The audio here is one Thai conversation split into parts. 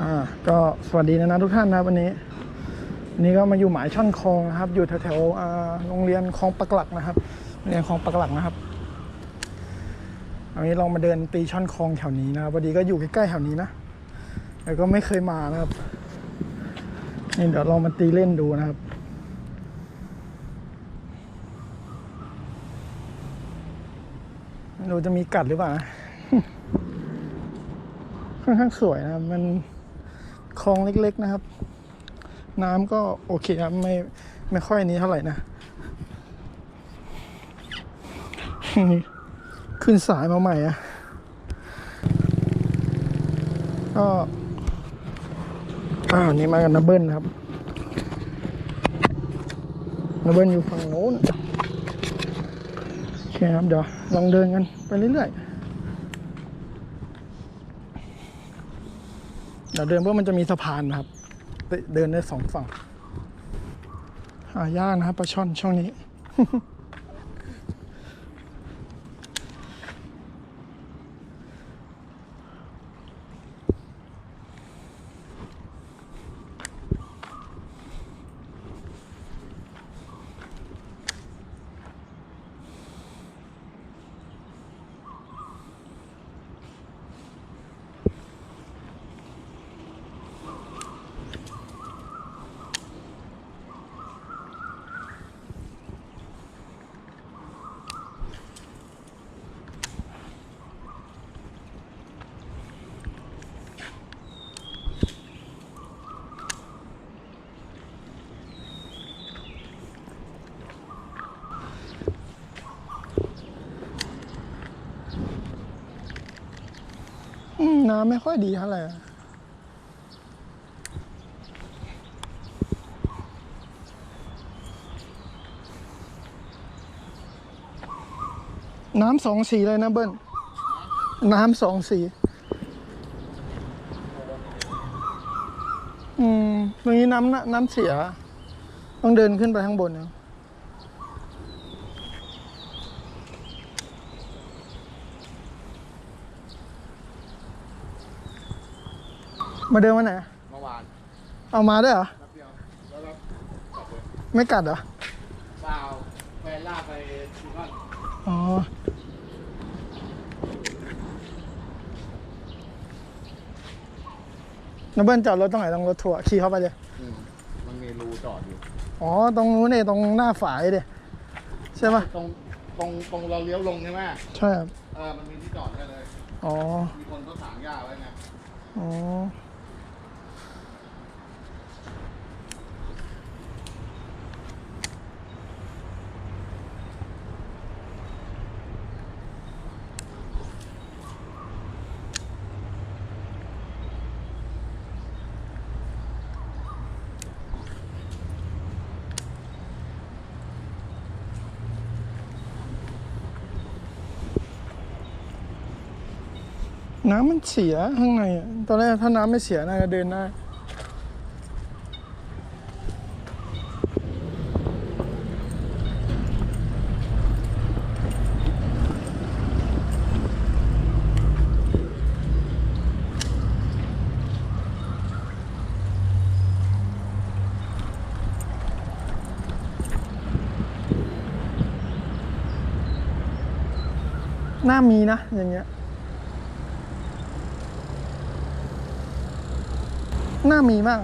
อ่าก็สวัสดีนะนะทุกท่านนะวันนี้วันนี้ก็มาอยู่หมายช่อนคลองนะครับ อยู่แถวๆโรงเรียนคลองปักหลักนะครับโรงเรียนคลองปักหลักนะครับวันนี้เรามาเดินตีช่อนคลองแถวนี้นะครับพอดีก็อยู่ใกล้ๆแถวนี้นะแต่ก็ไม่เคยมานะครับนี่เดี๋ยวลองมาตีเล่นดูนะครับไม่รู้จะมีกัดหรือเปล่านะค่อนข้างสวยนะมัน คลองเล็ก ๆนะครับ น้ำก็โอเคครับไม่ไม่ค่อยนี้เท่าไหร่นะ ขึ้นสายมาใหม่อะก็อ้าวนี่มากันนับเบิลนะครับนับเบิลอยู่ฝั่งโน้นโอเคครับเดี๋ยวลองเดินกันไปเรื่อยๆ เดี๋ ยวเดินเพราะมันจะมีสะพานนะครับ เดินได้สองฝั่งหายากนะครับปลาช่อนช่องนี้ น้ำไม่ค่อยดีเท่าไหร่น้ำสองสีเลยนะเบิ้ลน้ำสองสี อืม ตรงนี้น้ำน้ำเสีย ต้องเดินขึ้นไปข้างบนเนี่ย มาเดินวันไหนเมื่อวานเอามาด้วยเหรอ แป๊บเดียวแล้วเรากลับเลยไม่กัดเหรอ เปล่าแฟนลากไปที่บ้านอ๋อ น้ำเบิ้ลจอดรถตรงไหนตรงรถทัวร์ขี่เข้าไปเลย อืมมันมีรูจอดอยู่ อ๋อ ตรงนู้นเนี่ยตรงหน้าฝายเดียใช่ปะตรงตรงตรงเราเลี้ยวลงใช่ไหมใช่ครับ เออมันมีที่จอดได้เลย อ๋อ มีคนเขาถางหญ้าไว้ไง อ๋อ น้ำมันเสียข้างในอะตอนแรกถ้าน้ำไม่เสียน่าจะเดินได้น่ามีนะ อย่างเงี้ย น่ามีมาก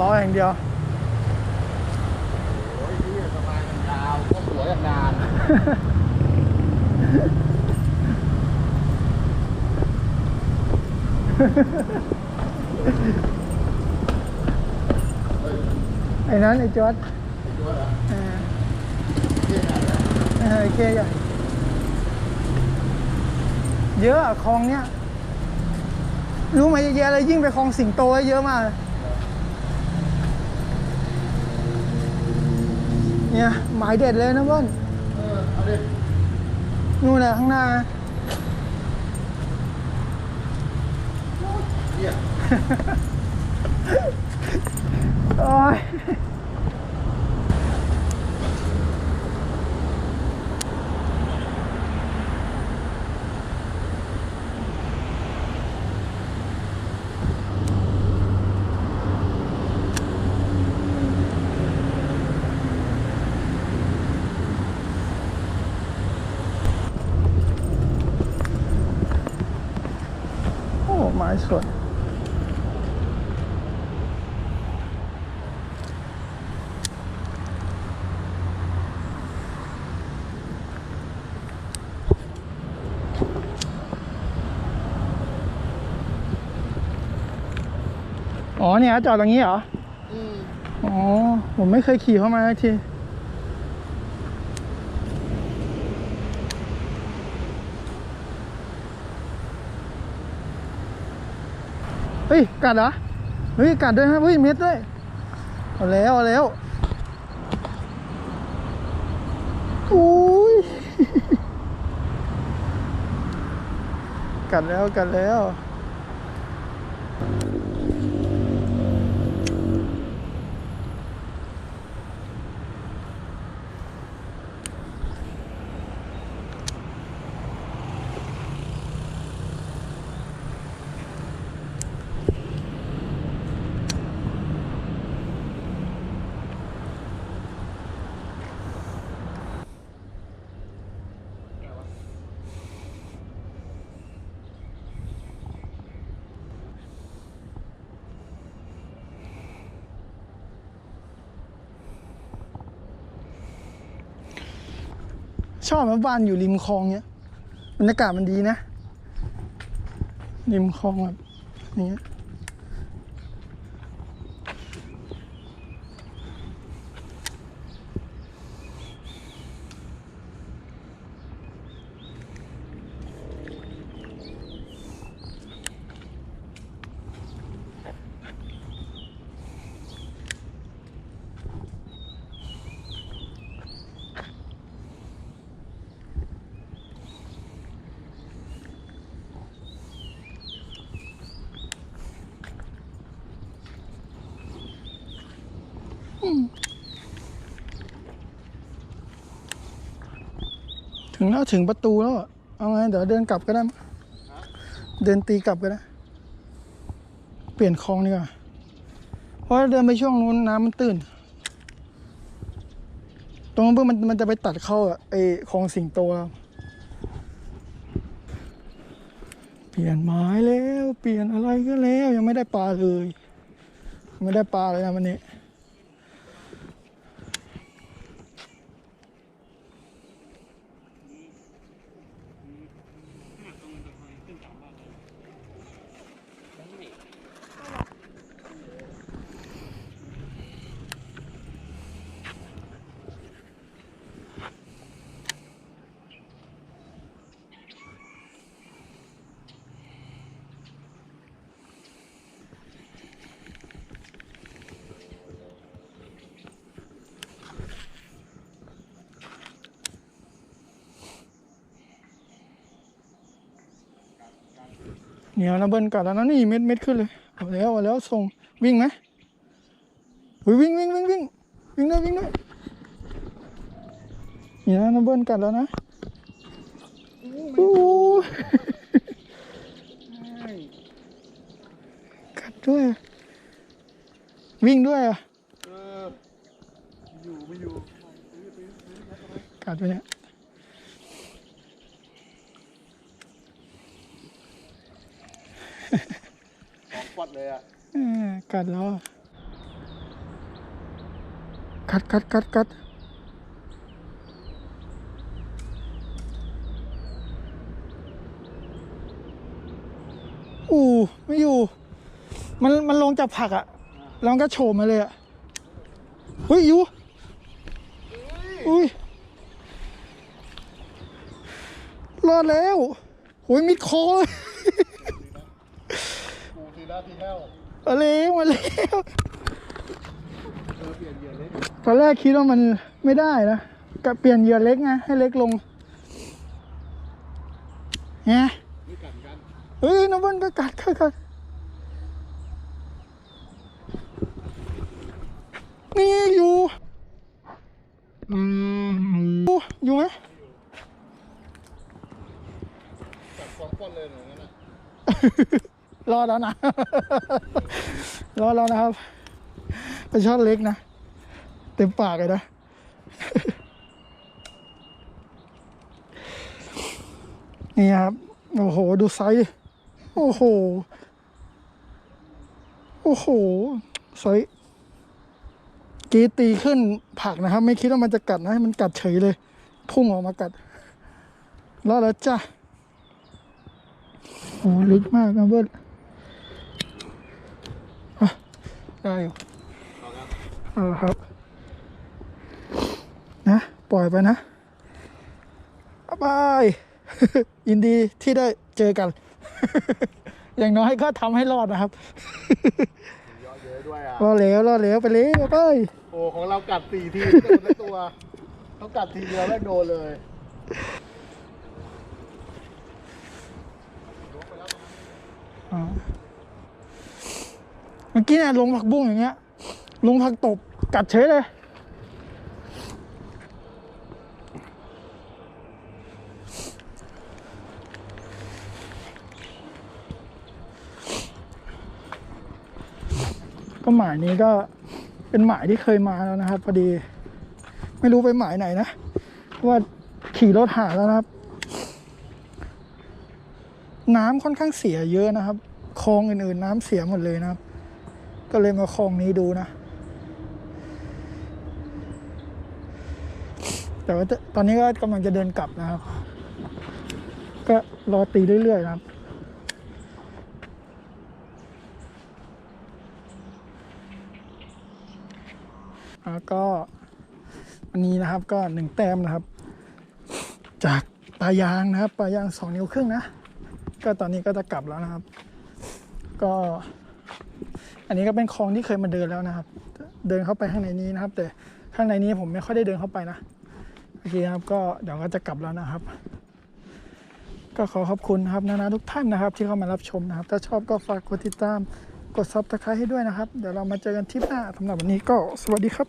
ล้ออย่างเดียวโอ้ยที่สบายมันยาวก็สวยอย่างนานไอ้นั้นไอ้จอร์ดตัวเหรอเออเท่ขนาดนั้นเออไอ้เคใหญ่เยอะอะคลองเนี้ยรู้ไหมเยอะแยะเลยยิ่งไปคลองสิงโตเยอะมากเลย เนี่ยหมายเด็ดเลยนะเพื่อนเออเอาดินู่นแหละข้างหน้าเที่ยโอ้ย สวยอ๋อเนี่ยจอดตรงนี้เหรอ อืม อ๋อ ผมไม่เคยขี่เข้ามาสักที เฮ้ยกัดเหรอเฮ้ยกัดด้วยฮะเฮ้ยเม็ดด้วยเอาแล้วเอาแล้วอุ้ยกัดแล้วกัดแล้ว ชอบมาบ้านอยู่ริมคลองเนี้ยบรรยากาศมันดีนะ ริมคลองแบบนี้ ถึงแล้วถึงประตูแล้ว เอาไงเดี๋ยวเดินกลับก็ได้ เดินตีกลับก็ได้ เปลี่ยนคลองดีกว่า เพราะเดินไปช่วงนู้นน้ำมันตื้น ตรงนั้นเพื่อมันมันจะไปตัดเข้าไอ้คลองสิงโตแล้วเปลี่ยนไม้แล้ว เปลี่ยนอะไรก็แล้ว ยังไม่ได้ปลาเลย ไม่ได้ปลาเลยนะวันนี้ เหนียวนะเบิ้ลกัดแล้วนะนี่เม็ดเม็ดขึ้นเลยเอาแล้วเอาแล้วส่งวิ่งไหมอุ๊ยวิ่งวิ่งวิ่งวิ่งวิ่งด้วยวิ่งด้วยเหนียวนะเบิ้ลกัดแล้วนะโอ้ยกัดด้วย วิ่งด้วยอะเอออยู่ไม่อยู่กัดไปเนี่ย ของปัดเลยอะกัดแล้วอะกัดกัดกัดกัดอู้ไม่อยู่ มันมันลงจากผักอะแล้วมันก็โฉมมาเลยอะเฮ้ยอยู่อุ้ยรอดแล้วโอ้ยมิดคอเลย กูทีละทีแห้วมาแล้วมาแล้วเออเปลี่ยนเหยื่อเล็กตอนแรกคิดว่ามันไม่ได้นะก็เปลี่ยนเหยื่อเล็กไงให้เล็กลงไงไม่กัดกันเฮ้ยน้ำมันก็กัดกัดกัดนี่อยู่อืมอยู่อยู่ไหมกัดฟองฟอนเลยเหมือนกันนะ รอดแล้วนะ รอดแล้วนะครับเป็นช็อตเล็กนะ เต็มปากเลยนะ นี่ครับ โอ้โห ดูไซส์โอ้โห โอ้โหไซส์กีตีขึ้นผักนะครับ ไม่คิดว่ามันจะกัดนะ มันกัดเฉยเลย พุ่งออกมากัด รอดแล้วจ้ะโอ้ลึกมากนะเบิร์ดอะ ได้อยู่เอาละครับ นะ ปล่อยไปนะบ๊ายบาย ยินดีที่ได้เจอกัน อย่างน้อยก็ทำให้รอดนะครับเยอะเยอะด้วยอะรอดแล้วรอดแล้วไปเลยไปโอ้ของเรากัดสี่ทีไม่โดนสักตัวเขากัดทีเดียวแม่งโดนเลยอ่าเมื่อกี้เนี่ยลงผักบุ้งอย่างเงี้ย ลงผักตบกัดเฉยเลย ก็หมายนี้ก็เป็นหมายที่เคยมาแล้วนะครับ พอดี ไม่รู้ไปหมายไหนนะเพราะว่าขี่รถหาแล้วนะครับ น้ำค่อนข้างเสียเยอะนะครับคลองอื่นๆ น้ำเสียหมดเลยนะครับ ก็เลยมาคลองนี้ดูนะ แต่ว่าตอนนี้ก็กำลังจะเดินกลับนะครับ ก็รอตีเรื่อยๆนะครับแล้วก็วันนี้นะครับก็หนึ่งแต้มนะครับ จากปลายางนะครับปลายางสองนิ้วครึ่งนะ ก็ตอนนี้ก็จะกลับแล้วนะครับ ก็ อันนี้ก็เป็นคลองที่เคยมาเดินแล้วนะครับ เดินเข้าไปข้างในนี้นะครับ แต่ข้างในนี้ผมไม่ค่อยได้เดินเข้าไปนะโอเคครับก็เดี๋ยวก็จะกลับแล้วนะครับ ก็ขอขอบคุณนะครับนานาทุกท่านนะครับ ที่เข้ามารับชมนะครับ ถ้าชอบก็ฝากกดติดตามกดซับสไครต์ให้ด้วยนะครับ เดี๋ยวเรามาเจอกันทริปหน้าสำหรับวันนี้ก็สวัสดีครับ